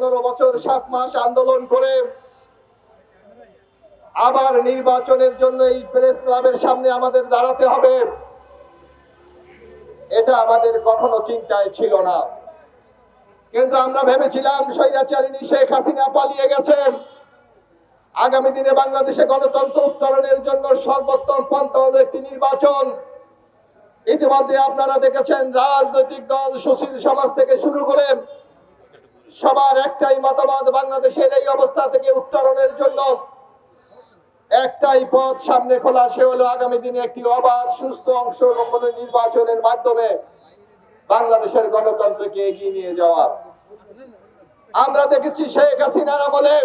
পনেরো বছর সাত মাস আন্দোলন করে আবার নির্বাচনের জন্য এই প্রেস ক্লাবের সামনে আমাদের দাঁড়াতে হবে। এটা আমাদের কখনো চিন্তায় ছিল না। কিন্তু আমরা ভেবেছিলাম স্বৈরাচারিণী শেখ হাসিনা পালিয়ে গেছেন আগামী দিনে বাংলাদেশে গণতন্ত্র উত্তরণের জন্য সর্বোত্তম পন্থা হলো একটি নির্বাচন। ইতিমধ্যে আপনারা দেখেছেন রাজনৈতিক দল সুশীল সমাজ থেকে সবার একটাই মতামত বাংলাদেশের এই অবস্থা থেকে উত্তরণের জন্য। একটাই পথ সামনে খোলা, সে হলো আগামী দিনে একটি অবাধ, সুস্থ অংশগ্রহণের নির্বাচনের মাধ্যমে বাংলাদেশের গণতন্ত্রকে এগিয়ে নিয়ে যাওয়া। আমরা দেখেছি শেখ হাসিনার আমলে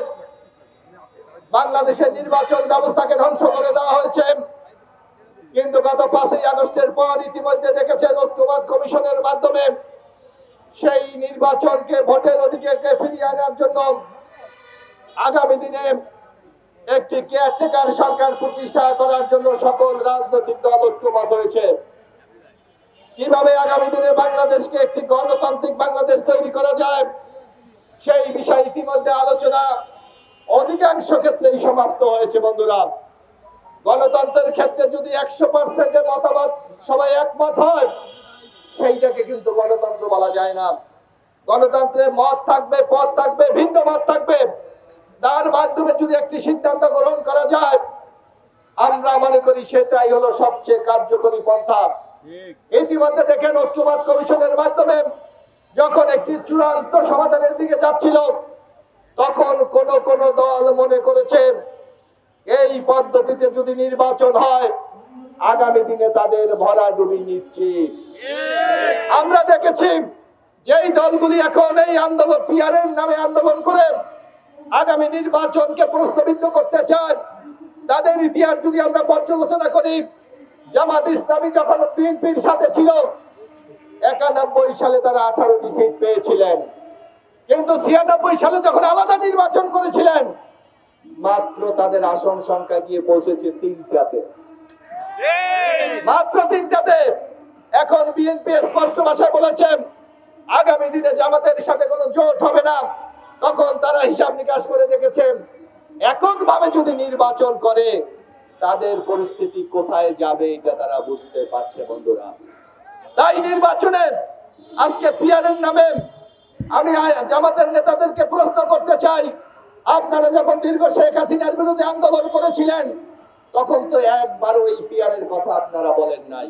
বাংলাদেশের নির্বাচন ব্যবস্থাকে ধ্বংস করে দেওয়া হয়েছে। কিন্তু গত পাঁচই আগস্টের পর ইতিমধ্যে দেখেছেন ঐক্যবাদ কমিশনের মাধ্যমে সেই নির্বাচনকে, ভোটের অধিকারকে ফিরিয়ে আনার জন্য আগামী দিনে একটি কেয়ারটেকার সরকার প্রতিষ্ঠা করার জন্য সকল রাজনৈতিক দল ঐক্যমত হয়েছে। কীভাবে আগামী দিনে বাংলাদেশকে একটি গণতান্ত্রিক বাংলাদেশ তৈরি করা যায়, সেই বিষয়ে ইতিমধ্যে আলোচনা অধিকাংশ ক্ষেত্রেই সমাপ্ত হয়েছে বন্ধুরা। গণতন্ত্রের ক্ষেত্রে যদি একশো পার্সেন্টের মতামত সবাই একমত হয় সেইটাকে কিন্তু গণতন্ত্র বলা যায় না। গণতন্ত্রের মত থাকবে পথ থাকবে ভিন্ন মত থাকবে। তার মাধ্যমে যদি একটি সিদ্ধান্ত গ্রহণ করা যায় আমরা মনে করি সেটাই হলো সবচেয়ে কার্যকরী পন্থা। ইতিমধ্যে দেখেন ঐক্যবাদ কমিশনের মাধ্যমে যখন একটি চূড়ান্ত সমাধানের দিকে যাচ্ছিল তখন কোন কোন দল মনে করেছে এই পদ্ধতিতে যদি নির্বাচন হয় আগামী দিনে তাদের ভরা ডুবি নিশ্চিত। আমরা দেখেছি যেই দলগুলি এখন এই আন্দোলন পিয়ারের নামে আন্দোলন করে আগামী নির্বাচনকে প্রশ্নবিদ্ধ করতে চায়, তাদের ইতিহাস যদি আমরা পর্যালোচনা করি, জামাত ইসলামী যখন বিএনপির সাথে ছিল, একানব্বই সালে তারা আঠারোটি সিট পেয়েছিলেন। কিন্তু ছিয়ানব্বই সালে যখন আলাদা নির্বাচন করেছিলেন, মাত্র তাদের আসন সংখ্যা গিয়ে পৌঁছেছে তিনটাতে। বিএনপি স্পষ্ট ভাষায় বলেছেন, আগামী দিনে জামাতের সাথে কোনো জোট হবে না। তখন তারা হিসাব নিকাশ করে দেখেছেন, এককভাবে যদি নির্বাচন করে, তাদের পরিস্থিতি কোথায় যাবে এটা তারা বুঝতে পারছে বন্ধুরা। তাই নির্বাচনে আজকে পিয়ারের নামে আমি জামাতের নেতাদেরকে প্রশ্ন করতে চাই। আপনারা যখন দীর্ঘ শেখ হাসিনার বিরুদ্ধে আন্দোলন করেছিলেন, তখন তো একবারও এই পিয়ারের কথা আপনারা বলেন নাই।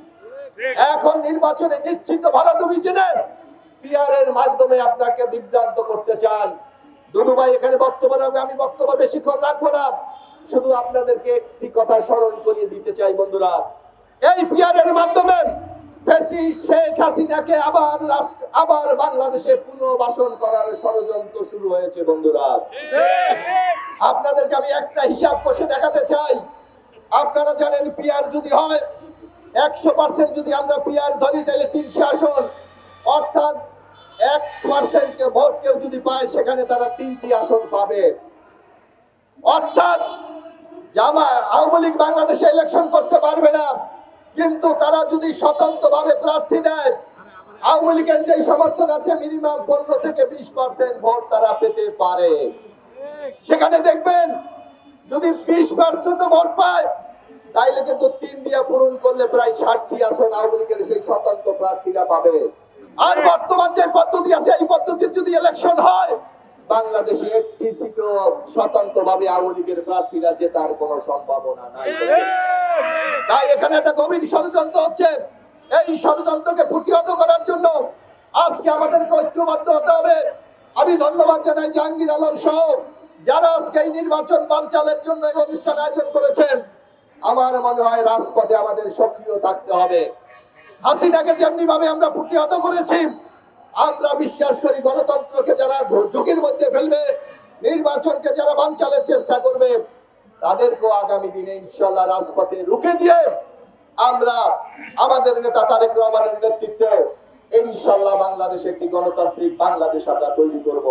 এখন নির্বাচনে নিশ্চিত ভাড়াডুবি জেনে পিয়ারের মাধ্যমে আপনাকে বিভ্রান্ত করতে চান। দুদু ভাই, এখানে বক্তব্য রাখবে, আমি বক্তব্য বেশিক্ষণ রাখব না। শুধু আপনাদেরকে একটি কথা স্মরণ করিয়ে দিতে চাই, বন্ধুরা। এই পিয়ারের মাধ্যমে ফেসি শেখ হাসিনাকে আবার আবার বাংলাদেশে পুনর্বাসন করার ষড়যন্ত্র শুরু হয়েছে, বন্ধুরা। আপনাদেরকে আমি একটা হিসাব কষে দেখাতে চাই। আপনারা জানেন পিয়ার যদি হয় একশো পার্সেন্ট যদি আমরা পিয়ার ধরি, তাহলে তিনশো আসন। অর্থাৎ এক পার্সেন্ট ভোট কেউ যদি পায়, সেখানে তারা তিনটি আসন পাবে। অর্থাৎ জামা আওয়ামী লীগ বাংলাদেশে ইলেকশন করতে পারবে না, কিন্তু তারা যদি স্বতন্ত্রভাবে প্রার্থী দেয়, আওয়ামী লীগের যে সমর্থন আছে মিনিমাম পনেরো থেকে বিশ পার্সেন্ট ভোট তারা পেতে পারে। সেখানে দেখবেন, যদি বিশ পার্সেন্ট ভোট পায় তাইলে কিন্তু তিন দিয়া পূরণ করলে প্রায় ষাটটি আসন আওয়ামী লীগের সেই স্বতন্ত্র প্রার্থীরা পাবে। আর বর্তমান যে পদ্ধতি আছে, এই পদ্ধতির যদি ইলেকশন হয়, বাংলাদেশে একটি সিটও স্বতন্ত্র ভাবে আওয়ামী লীগের প্রার্থীরা জেতার কোনো সম্ভাবনা নাই। তাই এখানে একটা গভীর ষড়যন্ত্র হচ্ছে। এই ষড়যন্ত্রকে প্রতিহত করার জন্য আজকে আমাদেরকে ঐক্যবদ্ধ হতে হবে। আমি ধন্যবাদ জানাই জাহাঙ্গীর আলম সহ, যারা আজকে এই নির্বাচন বানচালের জন্য এই অনুষ্ঠান আয়োজন করেছেন। আমার মনে হয় রাজপথে আমাদের সক্রিয় থাকতে হবে। হাসিনাকে যেমনি ভাবে আমরা প্রতিহত করেছি, আমরা বিশ্বাস করি গণতন্ত্রকে যারা ঝুঁকির মধ্যে ফেলবে, নির্বাচনকে যারা বানচালের চেষ্টা করবে, তাদেরকেও আগামী দিনে ইনশাল্লাহ রাজপথে রুখে দিয়ে আমরা আমাদের নেতা তারেক রহমানের নেতৃত্বে ইনশাল্লাহ বাংলাদেশে একটি গণতান্ত্রিক বাংলাদেশ আমরা তৈরি করব।